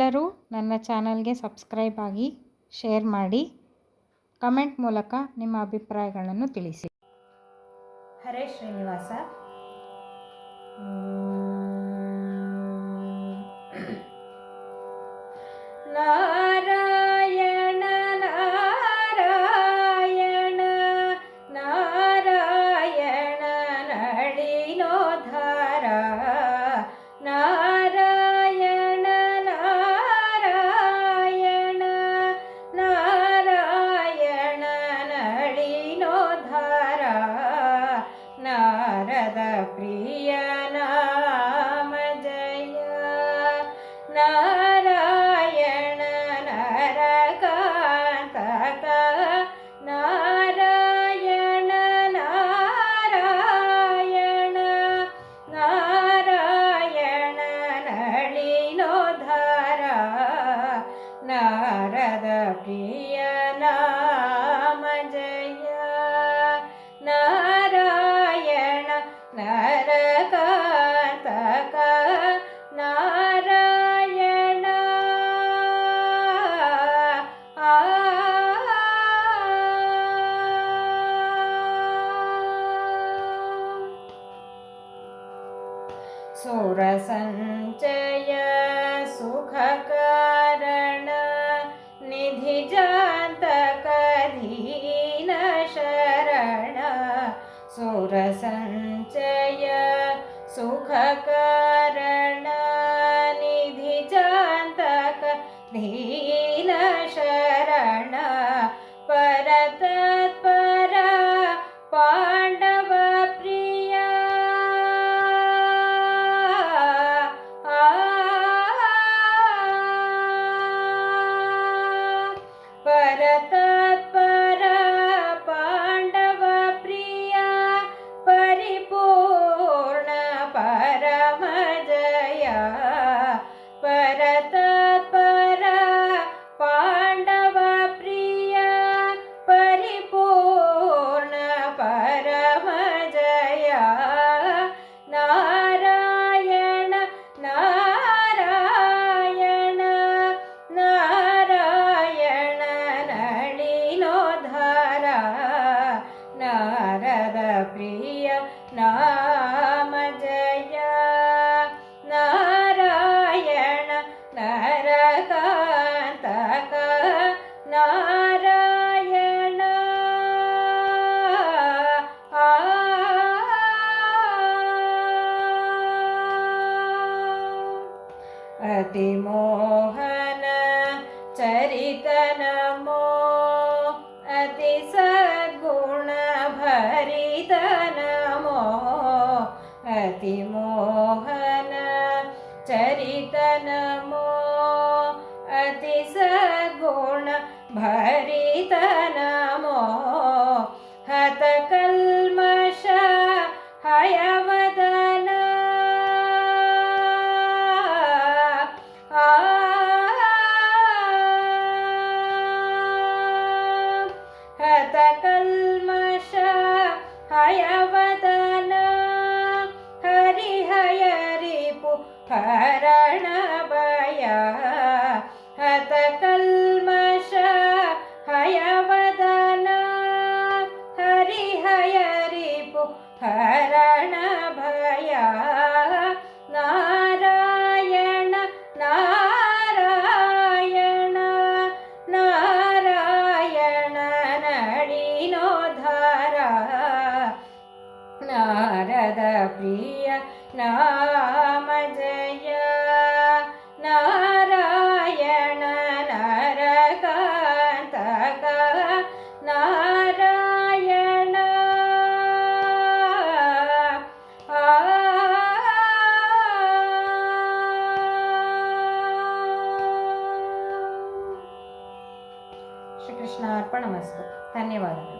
ನನ್ನ ಚಾನಲ್ಗೆ ಸಬ್ಸ್ಕ್ರೈಬ್ ಆಗಿ ಶೇರ್ ಮಾಡಿ ಕಮೆಂಟ್ ಮೂಲಕ ನಿಮ್ಮ ಅಭಿಪ್ರಾಯಗಳನ್ನು ತಿಳಿಸಿ. ಹರೇ ಶ್ರೀನಿವಾಸ. ನಾರಾಯಣ പ്രിയ നാമ ജയ നാരായണ. നരകാന്തക സുരസഞ്ചയ सुरसञ्चय सुखकरणनिधि धी അതിമോഹന ചരിതനമോ അതിസദ്ഗുണഭരിതനമോ അതിമോഹന ചരിതനമോ അതിസദ്ഗുണഭരിതനമോ गतकल्मष हयवदन हरिहयरिपु हरणभय हतकल्मष हयवदन हरिहयरिपु हरणभय ना പ്രിയ നാമ ജയ നാരായണ നരകാന്തക നാരായണ శ్రీకృష్ణ అర్పణమస్తు ధన్యవాదాలు